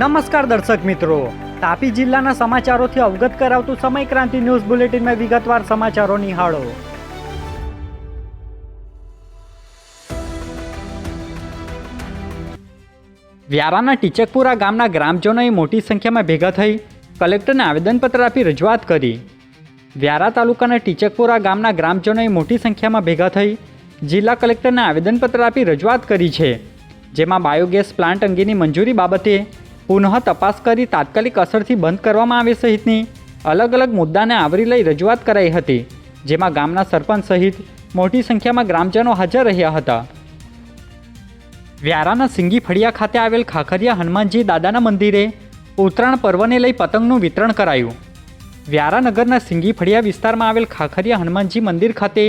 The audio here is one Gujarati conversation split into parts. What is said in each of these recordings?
નમસ્કાર દર્શક મિત્રો. તાપી જિલ્લાના સમાચારોથી અવગત કરાવતું સમય ક્રાંતિ ન્યૂઝ બુલેટિનમાં વિગતવાર સમાચારો નિહાળો. વ્યારાના ટીચકપુરા ગામના ગ્રામજનોએ મોટી સંખ્યામાં ભેગા થઈ કલેક્ટરને આવેદનપત્ર આપી રજૂઆત કરી. વ્યારા તાલુકાના ટીચકપુરા ગામના ગ્રામજનોએ મોટી સંખ્યામાં ભેગા થઈ જિલ્લા કલેક્ટરને આવેદનપત્ર આપી રજૂઆત કરી છે. જેમાં બાયોગેસ પ્લાન્ટ અંગેની મંજૂરી બાબતે પુનઃ તપાસ કરી તાત્કાલિક અસરથી બંધ કરવામાં આવે સહિતની અલગ અલગ મુદ્દાને આવરી લઈ રજૂઆત કરાઈ હતી, જેમાં ગામના સરપંચ સહિત મોટી સંખ્યામાં ગ્રામજનો હાજર રહ્યા હતા. વ્યારાના સિંગી ફળિયા ખાતે આવેલ ખાખરિયા હનુમાનજી દાદાના મંદિરે ઉત્તરાયણ પર્વને લઈ પતંગનું વિતરણ કરાયું. વ્યારા નગરના સિંગી ફળિયા વિસ્તારમાં આવેલ ખાખરિયા હનુમાનજી મંદિર ખાતે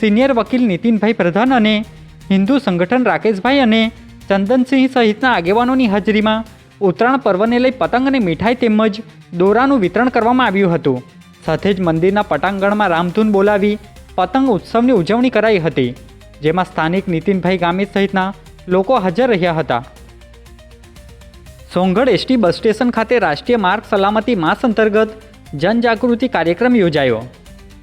સિનિયર વકીલ નીતિનભાઈ પ્રધાન અને હિન્દુ સંગઠન રાકેશભાઈ અને ચંદનસિંહ સહિતના આગેવાનોની હાજરીમાં ઉત્તરાયણ પર્વને લઈ પતંગ અને મીઠાઈ તેમજ દોરાનું વિતરણ કરવામાં આવ્યું હતું. સાથે જ મંદિરના પટાંગણમાં રામધૂન બોલાવી પતંગ ઉત્સવની ઉજવણી કરાઈ હતી, જેમાં સ્થાનિક નીતિનભાઈ ગામિત સહિતના લોકો હાજર રહ્યા હતા. સોંગઢ એસટી બસ સ્ટેશન ખાતે રાષ્ટ્રીય માર્ગ સલામતી માસ અંતર્ગત જનજાગૃતિ કાર્યક્રમ યોજાયો.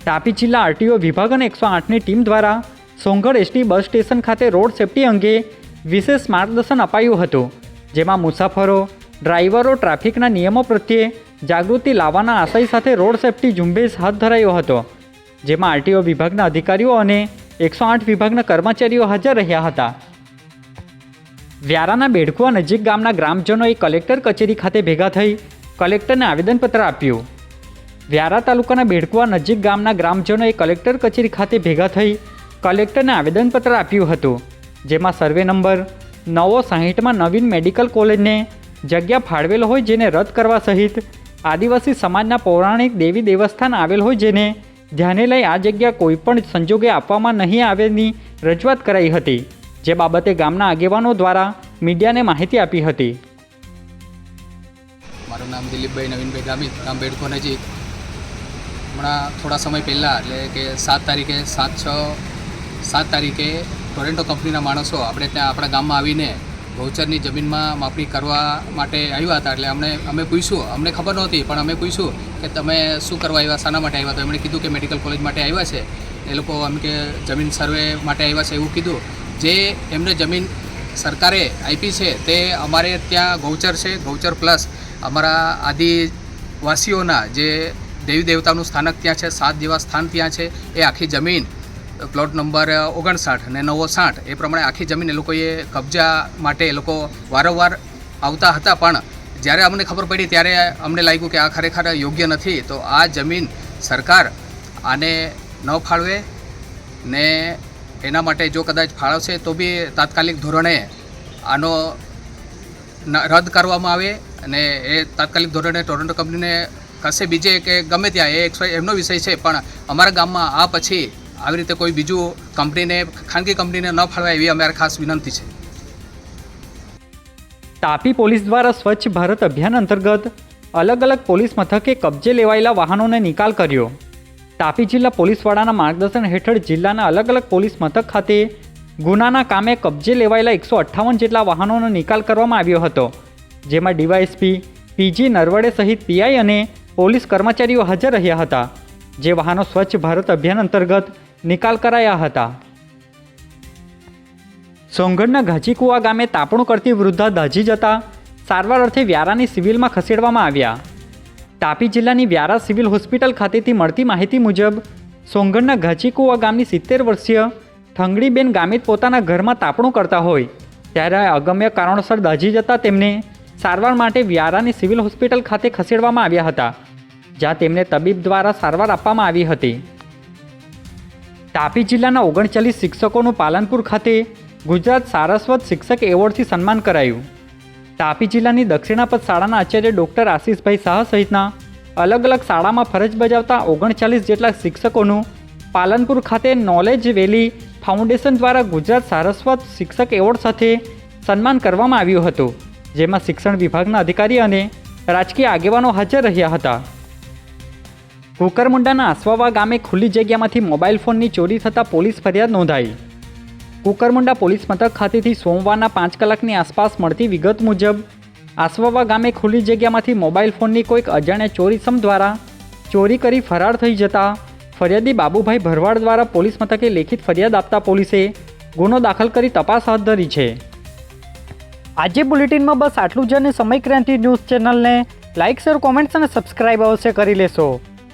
તાપી જિલ્લા આરટીઓ વિભાગ અને એકસો આઠની ટીમ દ્વારા સોંગઢ એસટી બસ સ્ટેશન ખાતે રોડ સેફટી અંગે વિશેષ માર્ગદર્શન અપાયું હતું, જેમાં મુસાફરો ડ્રાઈવરો ટ્રાફિકના નિયમો પ્રત્યે જાગૃતિ લાવવાના આશય સાથે રોડ સેફટી ઝુંબેશ હાથ ધરાયો હતો, જેમાં આરટીઓ વિભાગના અધિકારીઓ અને એકસો આઠ વિભાગના કર્મચારીઓ હાજર રહ્યા હતા. વ્યારાના બેડકુવા નજીક ગામના ગ્રામજનોએ કલેક્ટર કચેરી ખાતે ભેગા થઈ કલેક્ટરને આવેદનપત્ર આપ્યું. વ્યારા તાલુકાના બેડકુવા નજીક ગામના ગ્રામજનોએ કલેક્ટર કચેરી ખાતે ભેગા થઈ કલેક્ટરને આવેદનપત્ર આપ્યું હતું, જેમાં સર્વે નંબર નવો સાહીઠમાં નવીન મેડિકલ કોલેજને જગ્યા ફાળવેલ હોય જેને રદ કરવા સહિત આદિવાસી સમાજના પૌરાણિક દેવી દેવસ્થાન આવેલ હોય જેને ધ્યાને લઈ આ જગ્યા કોઈપણ સંજોગે આપવામાં નહીં આવેની રજૂઆત કરાઈ હતી, જે બાબતે ગામના આગેવાનો દ્વારા મીડિયાને માહિતી આપી હતી. મારું નામ દિલીપભાઈ નવીનભાઈ ગામિત, ગામ બેડકો નજીક. હમણાં થોડા સમય પહેલાં, એટલે કે સાત તારીખે, સાત છ, સાત તારીખે ટોરેન્ટો કંપનીના માણસો, આપણે ત્યાં આપણા ગામમાં આવીને ગૌચરની જમીનમાં માપણી કરવા માટે આવ્યા હતા એટલે અમને અમે પૂછ્યું, અમને ખબર નહોતી, પણ અમે પૂછ્યું કે તમે શું કરવા આવ્યા, શાના માટે આવ્યા તો એમણે કીધું કે મેડિકલ કોલેજ માટે આવ્યા છે. એ લોકો એમ કે જમીન સર્વે માટે આવ્યા છે એવું કીધું. જે એમને જમીન સરકારે આપી છે તે અમારે ત્યાં ગૌચર છે. ગૌચર પ્લસ અમારા આદિવાસીઓના જે દેવી દેવતાનું સ્થાનક ત્યાં છે, સાત જેવા સ્થાન ત્યાં છે. એ આખી જમીન પ્લોટ નંબર ઓગણસાઠ અને નવો સાઠ. એ પ્રમાણે આખી જમીન એ લોકોએ કબજા માટે એ લોકો વારંવાર આવતા હતા. પણ જ્યારે અમને ખબર પડી ત્યારે અમને લાગ્યું કે આ ખરેખર યોગ્ય નથી. તો આ જમીન સરકાર આને ન ફાળવે ને એના માટે જો કદાચ ફાળવશે તો બી તાત્કાલિક ધોરણે આનો રદ કરવામાં આવે અને એ તાત્કાલિક ધોરણે ટોરન્ટો કંપનીને કશે બીજે કે ગમે ત્યાં. એ એમનો વિષય છે. પણ અમારા ગામમાં આ પછી આવી રીતે કોઈ બીજું કંપનીને, ખાનગી કંપનીને ન ફાળવાય એવી અમારી ખાસ વિનંતી છે. તાપી પોલીસ દ્વારા સ્વચ્છ ભારત અભિયાન અંતર્ગત અલગ અલગ પોલીસ મથકે કબજે લેવાયેલા વાહનોને નિકાલ કર્યો. તાપી જિલ્લા પોલીસ વડાના માર્ગદર્શન હેઠળ જિલ્લાના અલગ અલગ પોલીસ મથક ખાતે ગુનાના કામે કબજે લેવાયેલા એકસો અઠ્ઠાવન જેટલા વાહનોનો નિકાલ કરવામાં આવ્યો હતો, જેમાં ડીવાયએસપી પીજી નરવડે સહિત પીઆઈ અને પોલીસ કર્મચારીઓ હાજર રહ્યા હતા. જે વાહનો સ્વચ્છ ભારત અભિયાન અંતર્ગત નિકાલ કરાયા હતા. સોંગઢના ઘાચીકુવા ગામે તાપણું કરતી વૃદ્ધા દાજી જતા સારવાર અર્થે વ્યારાની સિવિલમાં ખસેડવામાં આવ્યા. તાપી જિલ્લાની વ્યારા સિવિલ હોસ્પિટલ ખાતેથી મળતી માહિતી મુજબ, સોંગઢના ઘાચીકુવા ગામની સિત્તેર વર્ષીય ઠંગડીબેન ગામિત પોતાના ઘરમાં તાપણું કરતા હોય, ત્યારે અગમ્ય કારણોસર દાજી જતા તેમને સારવાર માટે વ્યારાની સિવિલ હોસ્પિટલ ખાતે ખસેડવામાં આવ્યા હતા, જ્યાં તેમને તબીબ દ્વારા સારવાર આપવામાં આવી હતી. તાપી જિલ્લાના ઓગણચાલીસ શિક્ષકોનું પાલનપુર ખાતે ગુજરાત સારસ્વત શિક્ષક એવોર્ડથી સન્માન કરાયું. તાપી જિલ્લાની દક્ષિણાપથ શાળાના આચાર્ય ડૉક્ટર આશીષભાઈ શાહ સહિતના અલગ અલગ શાળામાં ફરજ બજાવતા ઓગણચાલીસ જેટલા શિક્ષકોનું પાલનપુર ખાતે નોલેજ વેલી ફાઉન્ડેશન દ્વારા ગુજરાત સારસ્વત શિક્ષક એવોર્ડ સાથે સન્માન કરવામાં આવ્યું હતું, જેમાં શિક્ષણ વિભાગના અધિકારી અને રાજકીય આગેવાનો હાજર રહ્યા હતા. કુકરમુંડાના આસવાવા ગામે ખુલ્લી જગ્યામાંથી મોબાઈલ ફોનની ચોરી થતાં પોલીસ ફરિયાદ નોંધાઈ. કુકરમુંડા પોલીસ મથક ખાતેથી સોમવારના પાંચ કલાકની આસપાસ મળતી વિગત મુજબ, આસવાવા ગામે ખુલ્લી જગ્યામાંથી મોબાઈલ ફોનની કોઈક અજાણ્યા ચોરીસમ દ્વારા ચોરી કરી ફરાર થઈ જતા ફરિયાદી બાબુભાઈ ભરવાડ દ્વારા પોલીસ મથકે લેખિત ફરિયાદ આપતા પોલીસે ગુનો દાખલ કરી તપાસ હાથ ધરી છે. આજે બુલેટિનમાં બસ આટલું જ અને સમય ક્રાંતિ ન્યૂઝ ચેનલને લાઇક, શેર, કોમેન્ટ્સ અને સબસ્ક્રાઇબ અવશ્ય કરી લેશો.